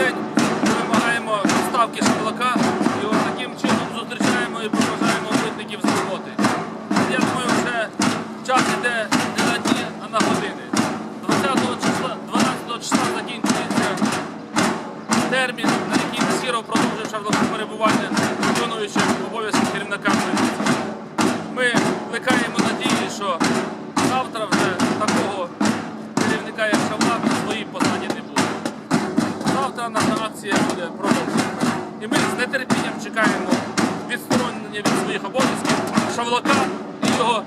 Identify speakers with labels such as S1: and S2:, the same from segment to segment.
S1: день вимагаємо ставки шаблака і ось таким чином зустрічаємо і поважаємо митників з роботи. Я думаю, вже час йде не на дні, а на години. 20 числа, 12 числа закінчується термін, на який Сіров продовжив шаблаку перебування виконуючих обов'язків керівника митниці. Наша акція буде продовжена. І ми з нетерпінням чекаємо відсторонення від своїх обов'язків Шавлака і його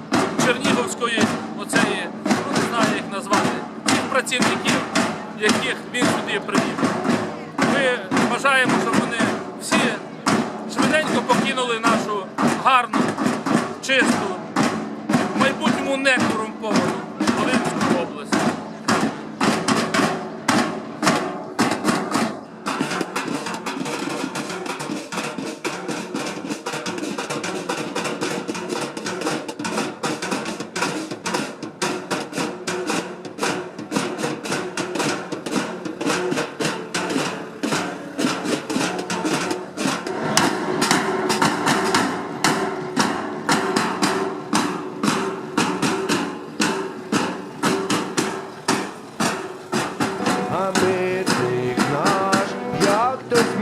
S1: Чернігівської, оцеї, ну не знаю як назвати, цих працівників, яких він сюди привів. Ми бажаємо, щоб вони всі швиденько покинули нашу гарну, чисту, в майбутньому не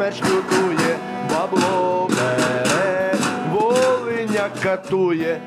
S2: як лютує, бабло бере, волиня катує.